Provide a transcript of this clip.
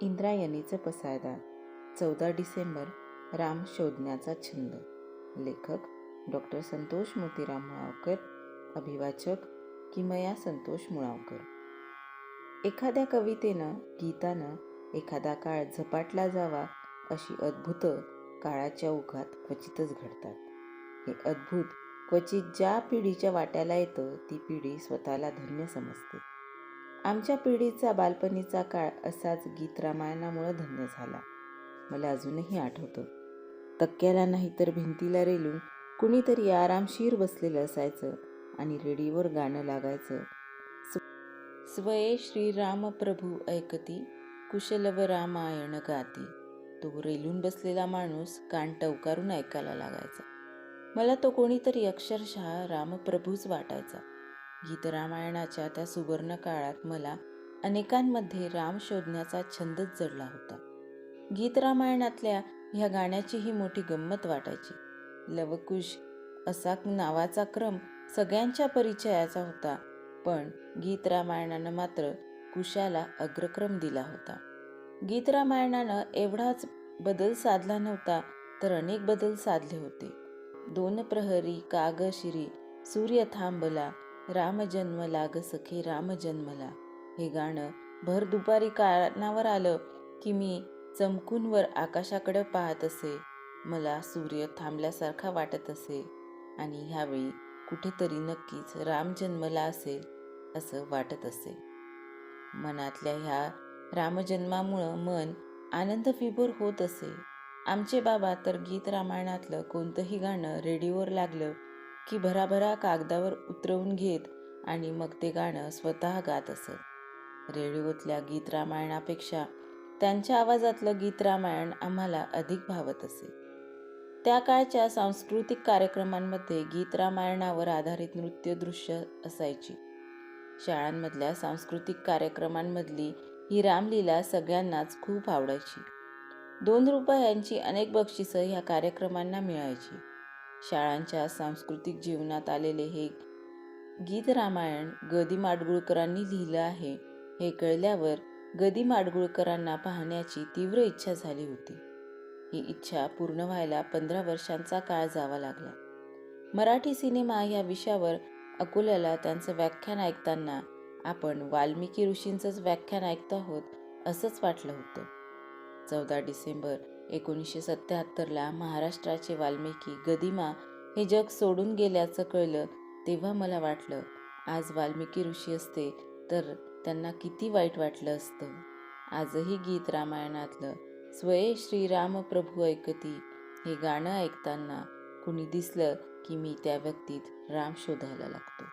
इंद्रायणीचं पसायदान चौदा डिसेंबर राम शोधण्याचा छंद. लेखक डॉक्टर संतोष मोतीराम मुळावकर. अभिवाचक किमया संतोष मुळावकर. एखाद्या कवितेनं गीतानं एखादा काळ झपाटला जावा अशी अद्भुत काळाच्या ओघात क्वचितच घडतात. हे अद्भुत क्वचित ज्या पिढीच्या वाट्याला येतं ती पिढी स्वतःला धन्य समजते. आमच्या पिढीचा बालपणीचा काळ असाच गीत रामायणामुळं धन्य झाला. मला अजूनही आठवतं. तक्क्याला नाही तर भिंतीला रेलून कुणीतरी आरामशीर बसलेलं असायचं आणि रेडिओवर गाणं लागायचं. स्व- स्वये श्रीराम प्रभू ऐकती कुशलव रामायण गाती. तो रेलून बसलेला माणूस कान टवकारून ऐकायला लागायचा. मला तो कोणीतरी अक्षरशः रामप्रभूच वाटायचा. गीत रामायणाच्या त्या सुवर्ण काळात मला अनेकांमध्ये राम शोधण्याचा छंदच जडला होता. गीत रामायणातल्या ह्या गाण्याची ही मोठी गंमत वाटायची. लवकुश असा नावाचा क्रम सगळ्यांच्या परिचयाचा होता पण गीत रामायणानं मात्र कुशाला अग्रक्रम दिला होता. गीत रामायणानं एवढाच बदल साधला नव्हता तर अनेक बदल साधले होते. दोन प्रहरी कागशिरी सूर्य थांबला राम जन्मला ग सखे राम जन्मला हे गाणं भर दुपारी कानावर आलं की मी चमकूनवर आकाशाकडे पाहत असे. मला सूर्य थांबल्यासारखा वाटत असे. आणि ह्यावेळी कुठेतरी नक्कीच राम जन्मला असेल असं वाटत असे. मनातल्या ह्या रामजन्मामुळं मन आनंद विभोर होत असे. आमचे बाबा तर गीत रामायणातलं कोणतंही गाणं रेडिओवर लागलं की भराभरा कागदावर उतरवून घेत आणि मग ते गाणं स्वतः गात असत. रेडिओतल्या गीत रामायणापेक्षा त्यांच्या आवाजातलं गीत रामायण आम्हाला अधिक भावत असे. त्या काळच्या सांस्कृतिक कार्यक्रमांमध्ये गीत रामायणावर आधारित नृत्यदृश्य असायची. शाळांमधल्या सांस्कृतिक कार्यक्रमांमधली ही रामलीला सगळ्यांनाच खूप आवडायची. दोन रुपयांची अनेक बक्षिसं ह्या कार्यक्रमांना मिळायची. शाळांच्या सांस्कृतिक जीवनात आलेले हे गीत रामायण गदी माडगुळकरांनी लिहिलं आहे. हे कळल्यावर गदी माडगुळकरांना पाहण्याची तीव्र इच्छा झाली होती. ही इच्छा पूर्ण व्हायला पंधरा वर्षांचा काळ जावा लागला. मराठी सिनेमा या विषयावर अकोल्याला त्यांचं व्याख्यान ऐकताना आपण वाल्मिकी ऋषींचंच व्याख्यान ऐकत आहोत असंच वाटलं होतं. चौदा डिसेंबर एकोणीसशे सत्त्याहत्तरला महाराष्ट्राचे वाल्मिकी गदिमा हे जग सोडून गेल्याचं कळलं तेव्हा मला वाटलं आज वाल्मिकी ऋषी असते तर त्यांना किती वाईट वाटलं असतं. आजही गीत रामायणातलं स्वये श्रीराम प्रभू ऐकती. हे गाणं ऐकताना कुणी दिसलं की मी त्या व्यक्तीत राम शोधायला लागतो.